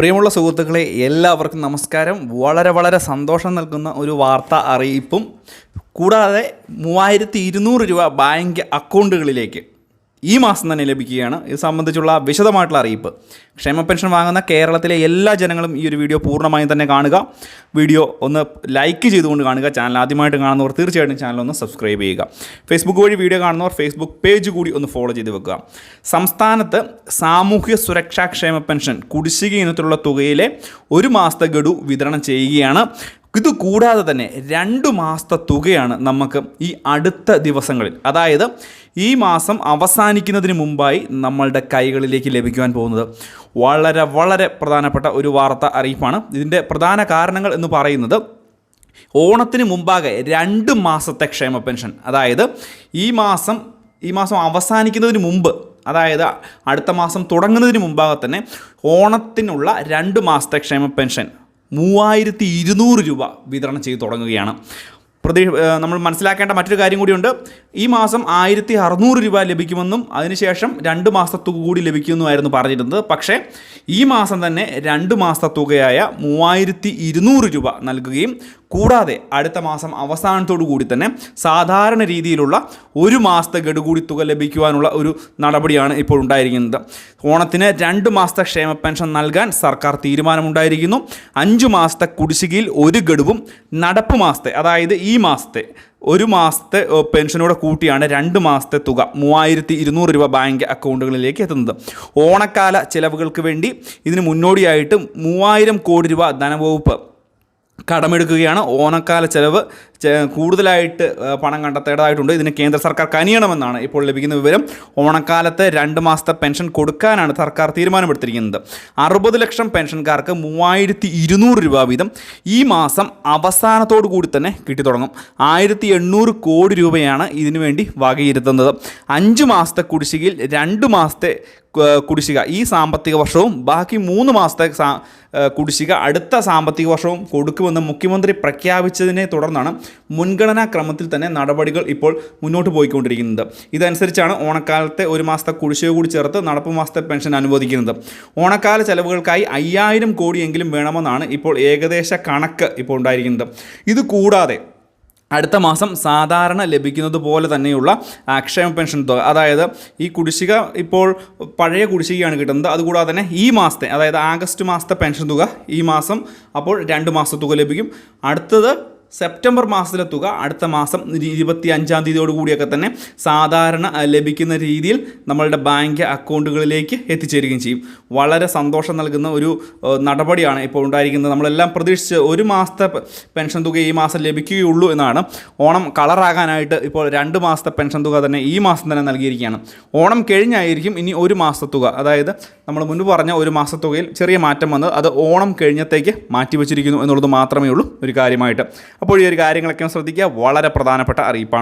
പ്രിയമുള്ള സുഹൃത്തുക്കളെ എല്ലാവർക്കും നമസ്കാരം. വളരെ വളരെ സന്തോഷം നൽകുന്ന ഒരു വാർത്ത അറിയിപ്പും. കൂടാതെ മൂവായിരത്തി ഇരുന്നൂറ് രൂപ ബാങ്ക് അക്കൗണ്ടുകളിലേക്ക്. ഈ മാസം തന്നെ ലഭിക്കുകയാണ്. ഇത് സംബന്ധിച്ചുള്ള വിശദമായിട്ടുള്ള അറിയിപ്പ്. ക്ഷേമ പെൻഷൻ വാങ്ങുന്ന കേരളത്തിലെ എല്ലാ ജനങ്ങളും ഈ ഒരു വീഡിയോ പൂർണമായും തന്നെ കാണുക. വീഡിയോ ഒന്ന് ലൈക്ക് ചെയ്തുകൊണ്ട് കാണുക. ചാനൽ ആദ്യമായിട്ട് കാണുന്നവർ തീർച്ചയായിട്ടും ചാനൽ ഒന്ന് സബ്സ്ക്രൈബ് ചെയ്യുക. ഫേസ്ബുക്ക് വഴി വീഡിയോ കാണുന്നവർ ഫേസ്ബുക്ക് പേജ് കൂടി ഒന്ന് ഫോളോ ചെയ്ത് വെക്കുക. സംസ്ഥാനത്ത് സാമൂഹ്യ സുരക്ഷാ ക്ഷേമ പെൻഷൻ കുടിശ്ശിക ഇനത്തിലുള്ള തുകയിലെ ഒരു മാസത്തെ ഗഡു വിതരണം ചെയ്യുകയാണ്. ഇത് കൂടാതെ തന്നെ രണ്ട് മാസത്തെ തുകയാണ് നമുക്ക് ഈ അടുത്ത ദിവസങ്ങളിൽ. അതായത് ഈ മാസം അവസാനിക്കുന്നതിന് മുമ്പായി നമ്മളുടെ കൈകളിലേക്ക് ലഭിക്കുവാൻ പോകുന്നത്. വളരെ വളരെ പ്രധാനപ്പെട്ട ഒരു വാർത്ത അറിയിപ്പാണ്. ഇതിന്റെ പ്രധാന കാരണങ്ങൾ എന്ന് പറയുന്നത് ഓണത്തിന് മുമ്പാകെ രണ്ട് മാസത്തെ ക്ഷേമ പെൻഷൻ. അതായത് ഈ മാസം ഈ മാസം അവസാനിക്കുന്നതിന് മുമ്പ് അതായത് അടുത്ത മാസം തുടങ്ങുന്നതിന് മുമ്പാകെ തന്നെ ഓണത്തിനുള്ള രണ്ട് മാസത്തെ ക്ഷേമ പെൻഷൻ. മൂവായിരത്തി ഇരുന്നൂറ് രൂപ വിതരണം ചെയ്ത് തുടങ്ങുകയാണ്. പ്രതീ നമ്മൾ മനസ്സിലാക്കേണ്ട മറ്റൊരു കാര്യം കൂടിയുണ്ട്. ഈ മാസം ആയിരത്തി അറുന്നൂറ് രൂപ ലഭിക്കുമെന്നും അതിനുശേഷം രണ്ട് മാസത്തെ തുക കൂടി ലഭിക്കുമെന്നുമായിരുന്നു പറഞ്ഞിരുന്നത്. പക്ഷേ ഈ മാസം തന്നെ രണ്ട് മാസത്തുകയായ മൂവായിരത്തി ഇരുന്നൂറ് രൂപ നൽകുകയും കൂടാതെ അടുത്ത മാസം അവസാനത്തോടു കൂടി തന്നെ സാധാരണ രീതിയിലുള്ള ഒരു മാസത്തെ ഗഡു കൂടി തുക ലഭിക്കുവാനുള്ള ഒരു നടപടിയാണ് ഇപ്പോൾ ഉണ്ടായിരിക്കുന്നത്. ഓണത്തിന് രണ്ട് മാസത്തെ ക്ഷേമ പെൻഷൻ നൽകാൻ സർക്കാർ തീരുമാനമുണ്ടായിരിക്കുന്നു. അഞ്ച് മാസത്തെ കുടിശ്ശികയിൽ ഒരു ഗഡുവും നടപ്പ് മാസത്തെ അതായത് ഈ മാസത്തെ ഒരു മാസത്തെ പെൻഷനോടെ കൂട്ടിയാണ് രണ്ട് മാസത്തെ തുക മൂവായിരത്തി ഇരുന്നൂറ് രൂപ ബാങ്ക് അക്കൗണ്ടുകളിലേക്ക് എത്തുന്നത്. ഓണക്കാല ചിലവുകൾക്ക് വേണ്ടി ഇതിന് മുന്നോടിയായിട്ട് മൂവായിരം കോടി രൂപ ധനവകുപ്പ് കടമെടുക്കുകയാണ്. ഓണക്കാല ചെലവ് കൂടുതലായിട്ട് പണം കണ്ടെത്തേണ്ടതായിട്ടുണ്ട്. ഇതിന് കേന്ദ്ര സർക്കാർ കനിയണമെന്നാണ് ഇപ്പോൾ ലഭിക്കുന്ന വിവരം. ഓണക്കാലത്ത് രണ്ട് മാസത്തെ പെൻഷൻ കൊടുക്കാനാണ് സർക്കാർ തീരുമാനമെടുത്തിരിക്കുന്നത്. അറുപത് ലക്ഷം പെൻഷൻകാർക്ക് മൂവായിരത്തി ഇരുന്നൂറ് രൂപ വീതം ഈ മാസം അവസാനത്തോടു കൂടി തന്നെ കിട്ടി തുടങ്ങും. ആയിരത്തി എണ്ണൂറ് കോടി രൂപയാണ് ഇതിനുവേണ്ടി വകയിരുത്തുന്നത്. അഞ്ച് മാസത്തെ കുടിശ്ശികയിൽ രണ്ട് മാസത്തെ കുടിശ്ശിക ഈ സാമ്പത്തിക വർഷവും ബാക്കി മൂന്ന് മാസത്തെ കുടിശ്ശിക അടുത്ത സാമ്പത്തിക വർഷവും കൊടുക്കുമെന്ന് മുഖ്യമന്ത്രി പ്രഖ്യാപിച്ചതിനെ തുടർന്നാണ് മുൻഗണനാ ക്രമത്തിൽ തന്നെ നടപടികൾ ഇപ്പോൾ മുന്നോട്ട് പോയിക്കൊണ്ടിരിക്കുന്നത്. ഇതനുസരിച്ചാണ് ഓണക്കാലത്തെ ഒരു മാസത്തെ കുടിശ്ശിക കൂടി ചേർത്ത് നടപ്പ് മാസത്തെ പെൻഷൻ അനുവദിക്കുന്നത്. ഓണക്കാല ചെലവുകൾക്കായി അയ്യായിരം കോടിയെങ്കിലും വേണമെന്നാണ് ഇപ്പോൾ ഏകദേശ കണക്ക് ഇപ്പോൾ ഉണ്ടായിരിക്കുന്നത്. ഇത് കൂടാതെ അടുത്ത മാസം സാധാരണ ലഭിക്കുന്നത് പോലെ തന്നെയുള്ള അക്ഷയ പെൻഷൻ തുക അതായത് ഈ കുടിശ്ശിക ഇപ്പോൾ പഴയ കുടിശ്ശികയാണ് കിട്ടുന്നത്. അതുകൂടാതെ തന്നെ ഈ മാസത്തെ അതായത് ആഗസ്റ്റ് മാസത്തെ പെൻഷൻ തുക ഈ മാസം അപ്പോൾ രണ്ട് മാസത്തെ തുക ലഭിക്കും. അടുത്തത് സെപ്റ്റംബർ മാസത്തിലെ തുക അടുത്ത മാസം ഇരുപത്തി അഞ്ചാം തീയതിയോട് കൂടിയൊക്കെ തന്നെ സാധാരണ ലഭിക്കുന്ന രീതിയിൽ നമ്മളുടെ ബാങ്ക് അക്കൗണ്ടുകളിലേക്ക് എത്തിച്ചേരുകയും ചെയ്യും. വളരെ സന്തോഷം നൽകുന്ന ഒരു നടപടിയാണ് ഇപ്പോൾ ഉണ്ടായിരിക്കുന്നത്. നമ്മളെല്ലാം പ്രതീക്ഷിച്ച് ഒരു മാസത്തെ പെൻഷൻ തുക ഈ മാസം ലഭിക്കുകയുള്ളൂ എന്നാണ്. ഓണം കളറാകാനായിട്ട് ഇപ്പോൾ രണ്ട് മാസത്തെ പെൻഷൻ തുക തന്നെ ഈ മാസം തന്നെ നൽകിയിരിക്കുകയാണ്. ഓണം കഴിഞ്ഞായിരിക്കും ഇനി ഒരു മാസത്തെ തുക. അതായത് നമ്മൾ മുൻപ് പറഞ്ഞ ഒരു മാസത്തെ തുകയിൽ ചെറിയ മാറ്റം വന്നത് അത് ഓണം കഴിഞ്ഞത്തേക്ക് മാറ്റി വെച്ചിരിക്കുന്നു എന്നുള്ളത് മാത്രമേ ഉള്ളൂ ഒരു കാര്യമായിട്ട്. അപ്പോൾ ഈ ഒരു കാര്യങ്ങളൊക്കെ ശ്രദ്ധിക്കുക. വളരെ പ്രധാനപ്പെട്ട അറിയിപ്പാണ്.